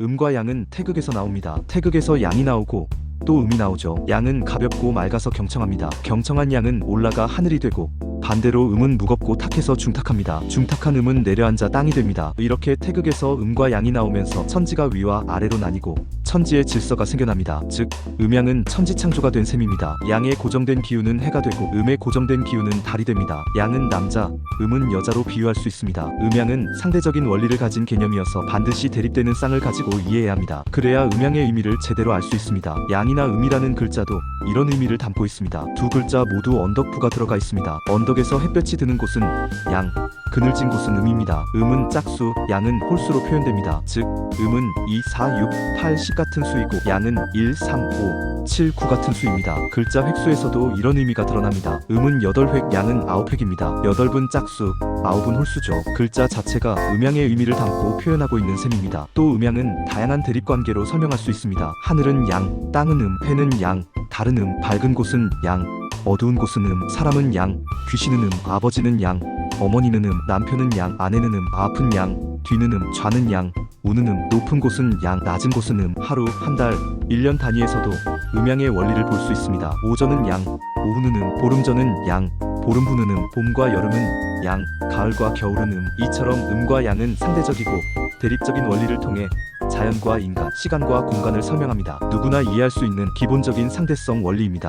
음과 양은 태극에서 나옵니다. 태극에서 양이 나오고 또 음이 나오죠. 양은 가볍고 맑아서 경청합니다. 경청한 양은 올라가 하늘이 되고 반대로 음은 무겁고 탁해서 중탁합니다. 중탁한 음은 내려앉아 땅이 됩니다. 이렇게 태극에서 음과 양이 나오면서 천지가 위와 아래로 나뉘고 천지의 질서가 생겨납니다. 즉 음양은 천지 창조가 된 셈입니다. 양의 고정된 기운은 해가 되고 음의 고정된 기운은 달이 됩니다. 양은 남자, 음은 여자로 비유할 수 있습니다. 음양은 상대적인 원리를 가진 개념이어서 반드시 대립되는 쌍을 가지고 이해해야 합니다. 그래야 음양의 의미를 제대로 알 수 있습니다. 양이나 음이라는 글자도 이런 의미를 담고 있습니다. 두 글자 모두 언덕부가 들어가 있습니다. 언덕 에서 햇볕이 드는 곳은 양, 그늘진 곳은 음입니다. 음은 짝수, 양은 홀수로 표현됩니다. 즉, 음은 2, 4, 6, 8, 10 같은 수이고 양은 1, 3, 5, 7, 9 같은 수입니다. 글자 획수에서도 이런 의미가 드러납니다. 음은 8획, 양은 9획입니다. 8은 짝수, 9은 홀수죠. 글자 자체가 음양의 의미를 담고 표현하고 있는 셈입니다. 또 음양은 다양한 대립 관계로 설명할 수 있습니다. 하늘은 양, 땅은 음, 해는 양, 다른 음, 밝은 곳은 양, 어두운 곳은 음, 사람은 양, 귀신은 음, 아버지는 양, 어머니는 음, 남편은 양, 아내는 음, 아픈 양, 뒤는 음, 좌는 양, 우는 음, 높은 곳은 양, 낮은 곳은 음, 하루, 한 달, 1년 단위에서도 음양의 원리를 볼 수 있습니다. 오전은 양, 오후는 음, 보름 전은 양, 보름 후는 음, 봄과 여름은 양, 가을과 겨울은 음, 이처럼 음과 양은 상대적이고 대립적인 원리를 통해 자연과 인간, 시간과 공간을 설명합니다. 누구나 이해할 수 있는 기본적인 상대성 원리입니다.